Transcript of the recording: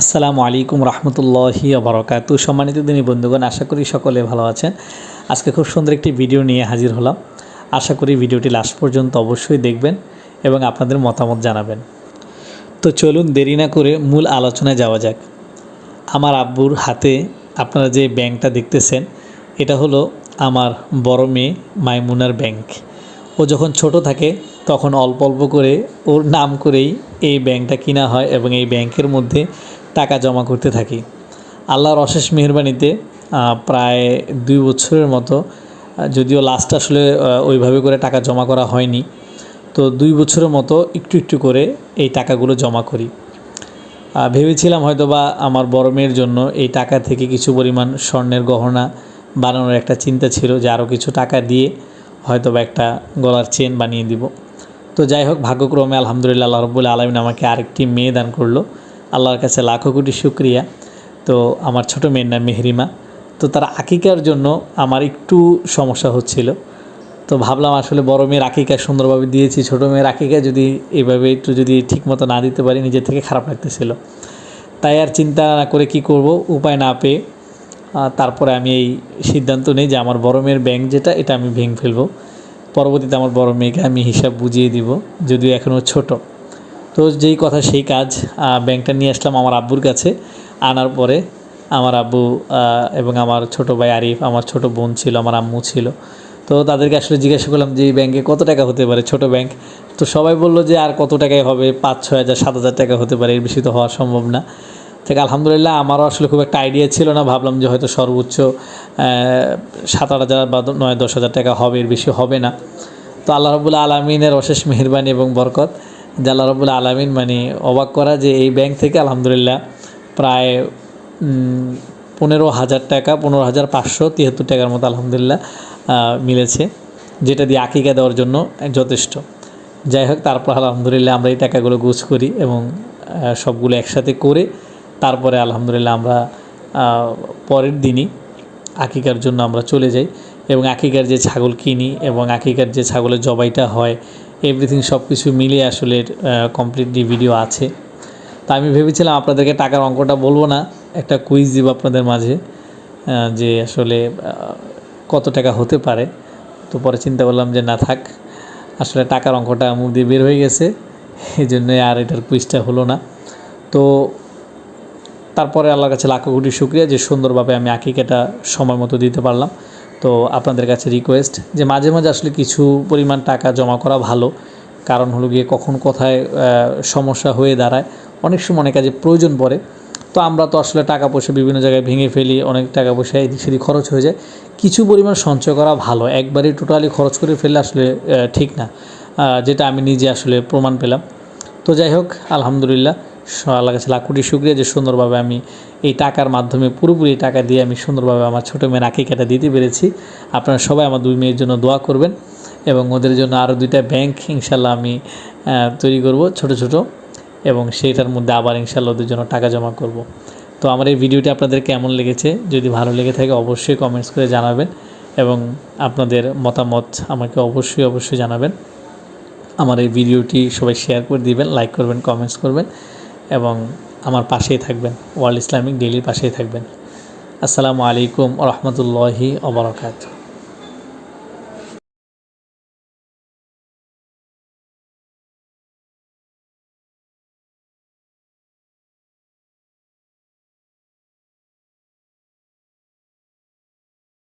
আসসালামু আলাইকুম রহমতুল্লাহি আবরকাত। সম্মানিত দিনী বন্ধুগণ, আশা করি সকলে ভালো আছেন। আজকে খুব সুন্দর একটি ভিডিও নিয়ে হাজির হলাম। আশা করি ভিডিওটি লাস্ট পর্যন্ত অবশ্যই দেখবেন এবং আপনাদের মতামত জানাবেন। তো চলুন দেরি না করে মূল আলোচনায় যাওয়া যাক। আমার আব্বুর হাতে আপনারা যে ব্যাংকটা দেখতেছেন, এটা হলো আমার বড় মেয়ে মাইমুনার ব্যাংক। ও যখন ছোট থাকে, তখন অল্প অল্প করে ওর নাম করেই এই ব্যাংকটা কিনা হয় এবং এই ব্যাংকের মধ্যে টাকা জমা করতে থাকি। আল্লাহর অশেষ মেহরবানিতে প্রায় দুই বছরের মতো যদিও লাস্ট আসলে ওইভাবে করে টাকা জমা করা হয়নি, তো দুই বছরের মতো একটু একটু করে এই টাকাগুলো জমা করি। ভেবেছিলাম হয়তো বা আমার বড় মেয়ের জন্য এই টাকা থেকে কিছু পরিমাণ স্বর্ণের গহনা বানানোর একটা চিন্তা ছিল যে আরও কিছু টাকা দিয়ে হয়তো বা একটা গলার চেন বানিয়ে দিব। তো যাই হোক, ভাগ্যক্রমে আলহামদুলিল্লাহ, আল্লাহ রব্বুল আলমিন আমাকে আরেকটি মেয়ে দান করল। আল্লাহর কাছে লাখো কোটি শুক্রিয়া। তো আমার ছোট মেয়ের নাম মেহরিমা। তো তার আকিকার জন্য আমার একটু সমস্যা হচ্ছিল। তো ভাবলাম আসলে বড় মেয়ের আকিকা সুন্দরভাবে দিয়েছি, ছোটো মেয়ের আকিকা যদি এভাবে একটু যদি ঠিকমতো না দিতে পারি, নিজের থেকে খারাপ লাগতেছিল। তাই আর চিন্তা না করে কি করব, উপায় না পেয়ে তারপরে আমি এই সিদ্ধান্ত নেই যে আমার বড় মেয়ের ব্যাংক যেটা, এটা আমি ভেঙে ফেলব। পরবর্তীতে আমার বড় মেয়েকে আমি হিসাব বুঝিয়ে দিব, যদিও এখনও ছোট। তো যেই কথা সেই কাজ ব্যাংকটা নিয়ে আসলাম আমার আব্বুর কাছে। আনার পরে আমার আব্বু এবং আমার ছোট ভাই আরিফ, আমার ছোট বোন ছিল, আমার আম্মু ছিল। তো তাদেরকে আসলে জিজ্ঞাসা করলাম যে, এই ব্যাংকে কত টাকা হতে পারে ছোট ব্যাংক? তো সবাই বলল যে, আর কত টাকায় হবে? পাঁচ, ছয় হাজার, সাত হাজার টাকা হতে পারে, এর বেশি তো হওয়া সম্ভব না। থেকে আলহামদুলিল্লাহ আমারও আসলে খুব একটা আইডিয়া ছিল না। ভাবলাম যে, হয়তো সর্বোচ্চ সাত, আট হাজার বা নয়, দশ হাজার টাকা হবে, এর বেশি হবে না। তো আল্লাহ রবুল্লা আলমিনের অশেষ মেহরবানি এবং বরকত। যে আল্লাহ রবুল্লা আলমিন মানে অবাক করা যে এই ব্যাংক থেকে আলহামদুলিল্লাহ প্রায় পনেরো হাজার টাকা, পনেরো হাজার পাঁচশো তিয়াত্তর টাকার মতো আলহামদুলিল্লাহ মিলেছে, যেটা দিয়ে আকিকা দেওয়ার জন্য যথেষ্ট। যাই হোক, তারপর আলহামদুলিল্লাহ আমরা এই টাকাগুলো গুছ করি এবং সবগুলো একসাথে করে তারপরে আলহামদুলিল্লাহ আমরা পরের দিনই আকিকার জন্য আমরা চলে যাই এবং আকিকার যে ছাগল কিনি এবং আকিকার যে ছাগলের জবাইটা হয় এভরিথিং সব কিছু মিলিয়ে আসলে কমপ্লিটলি ভিডিও আছে। তা আমি ভেবেছিলাম আপনাদেরকে টাকার অঙ্কটা বলব না, একটা কুইজ দিব আপনাদের মাঝে যে আসলে কত টাকা হতে পারে। তো পরে চিন্তা করলাম যে না থাক, আসলে টাকার অঙ্কটা মুখ দিয়ে বের হয়ে গেছে এই জন্যে আর এটার কুইজটা হলো না। তো তারপরে আল্লাহর কাছে লাখো কোটি শুক্রিয়া যে সুন্দরভাবে আমি আকিকাটা সময় মতো দিতে পারলাম। তো আপনাদের কাছে রিকোয়েস্ট যে মাঝে মাঝে আসলে কিছু পরিমাণ টাকা জমা করা ভালো। কারণ হলো গিয়ে কখন কোথায় সমস্যা হয়ে দাঁড়ায়, অনেক সময় অনেক কাজে প্রয়োজন পড়ে। তো আমরা তো আসলে টাকা পয়সা বিভিন্ন জায়গায় ভেঙে ফেলি, অনেক টাকা পয়সা এদিক সেদিক খরচ হয়ে যায়। কিছু পরিমাণ সঞ্চয় করা ভালো একবারই টোটালি খরচ করে ফেললে আসলে ঠিক না। যেটা আমি নিজে আসলে প্রমাণ পেলাম। তো যাই হোক, আলহামদুলিল্লাহ। আল্লাহ কাছে লাখ কোটি শুক্রিয়া যে সুন্দরভাবে আমি এই টাকার মাধ্যমে, পুরোপুরি টাকা দিয়ে আমি সুন্দরভাবে আমার ছোটো মেয়ের আকিকাটা দিতে পেরেছি। আপনারা সবাই আমার দুই মেয়ের জন্য দোয়া করবেন এবং ওদের জন্য আরও দুইটা ব্যাংক ইনশাল্লাহ আমি তৈরি করব ছোট ছোট এবং সেইটার মধ্যে আবার ইনশাল্লাহ ওদের জন্য টাকা জমা করব। তো আমার এই ভিডিওটি আপনাদের কেমন লেগেছে? যদি ভালো লেগে থাকে অবশ্যই কমেন্টস করে জানাবেন এবং আপনাদের মতামত আমাকে অবশ্যই অবশ্যই জানাবেন। আমার এই ভিডিওটি সবাই শেয়ার করে দিবেন লাইক করবেন কমেন্টস করবেন। এবং আমার পাশেই থাকবেন ওয়ার্ল্ড ইসলামিক ডেইলির পাশেই থাকবেন। আসসালামু আলাইকুম রহমতুল্লাহি ওবরাকাতু